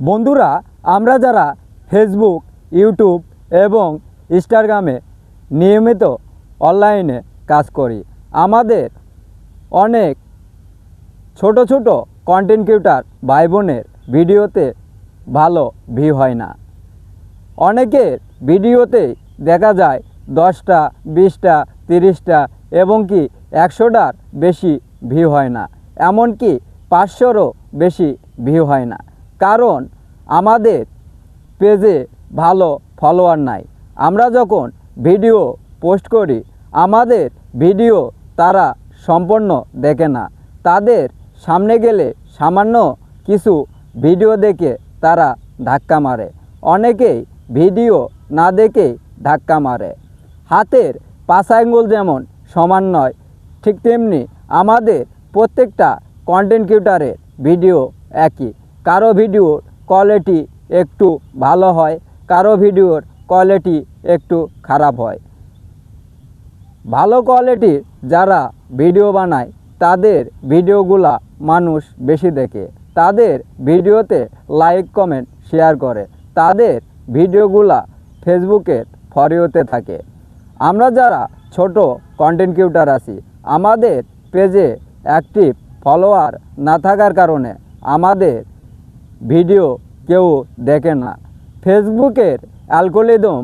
বন্ধুরা, আমরা যারা ফেসবুক ইউটিউব এবং ইনস্টাগ্রামে নিয়মিত অনলাইনে কাজ করি, আমাদের অনেক ছোট ছোট কন্টেন্ট ক্রিয়েটার ভাই বোনের ভিডিওতে ভালো ভিউ হয় না। অনেকের ভিডিওতে দেখা যায় দশটা, বিশটা, তিরিশটা এবং কি একশোটার বেশি ভিউ হয় না, এমনকি পাঁচশোরও বেশি ভিউ হয় না। কারণ আমাদের পেজে ভালো ফলোয়ার নাই। আমরা যখন ভিডিও পোস্ট করি, আমাদের ভিডিও তারা সম্পূর্ণ দেখে না। তাদের সামনে গেলে সামান্য কিছু ভিডিও দেখে তারা ধাক্কা মারে। অনেকেই ভিডিও না দেখে ধাক্কা মারে। হাতের পাঁচ আঙ্গুল যেমন সমান নয়, ঠিক তেমনি আমাদের প্রত্যেকটা কন্টেন্ট ভিডিও একই। কারও ভিডিওর কোয়ালিটি একটু ভালো হয়, কারও ভিডিওর কোয়ালিটি একটু খারাপ হয়। ভালো কোয়ালিটির যারা ভিডিও বানায়, তাদের ভিডিওগুলা মানুষ বেশি দেখে। তাদের ভিডিওতে লাইক কমেন্ট শেয়ার করে। তাদের ভিডিওগুলা ফেসবুকের ফরিওতে থাকে। আমরা যারা ছোট কন্টেন্ট ক্রিয়েটার আছি, আমাদের পেজে অ্যাক্টিভ ফলোয়ার না থাকার কারণে আমাদের ভিডিও কেউ দেখে না। ফেসবুকের অ্যালগোরিদম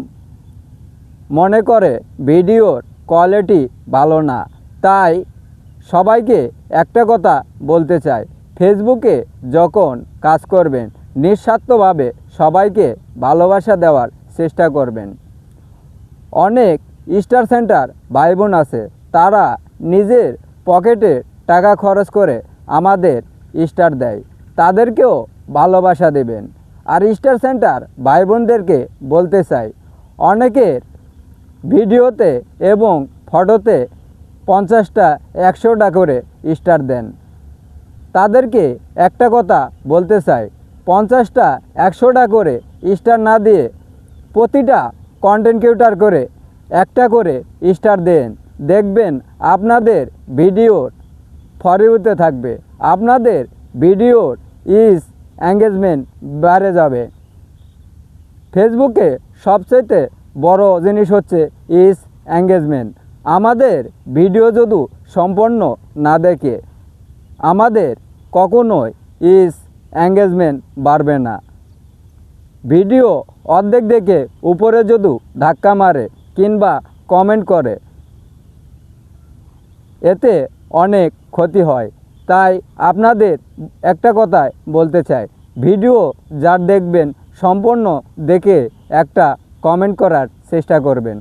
মনে করে ভিডিওর কোয়ালিটি ভালো না। তাই সবাইকে একটা কথা বলতে চাই, ফেসবুকে যখন কাজ করবেন, নিঃস্বার্থভাবে সবাইকে ভালোবাসা দেওয়ার চেষ্টা করবেন। অনেক স্টার সেন্টার ভাই বোন আছে, তারা নিজের পকেটে টাকা খরচ করে আমাদের স্টার দেয়। তাদেরকেও ভালোবাসা দেবেন। আর স্টার সেন্টার ভাই বোনদেরকে বলতে চাই, অনেকের ভিডিওতে এবং ফটোতে পঞ্চাশটা, একশোটা করে স্টার দেন। তাদেরকে একটা কথা বলতে চাই, পঞ্চাশটা, একশোটা করে স্টার না দিয়ে প্রতিটা কন্টেন্ট ক্রিয়েটার করে একটা করে স্টার দেন। দেখবেন আপনাদের ভিডিওর ফরিউতে থাকবে। আপনাদের ভিডিওর ইজ এঙ্গেজমেন্ট বেড়ে যাবে। ফেসবুকে সবচেয়ে বড় জিনিস হচ্ছে ইজ এঙ্গেজমেন্ট আমাদের ভিডিও যদি সম্পন্ন না দেখে, আমাদের কখনোই ইস এঙ্গেজমেন্ট বাড়বে না। ভিডিও অর্ধেক দেখে উপরে যদি ধাক্কা মারে কিংবা কমেন্ট করে, এতে অনেক ক্ষতি হয়। তাই আপনাদের একটা কথায় বলতে চাই। ভিডিও যার দেখবেন সম্পূর্ণ দেখে একটা কমেন্ট করার চেষ্টা করবেন।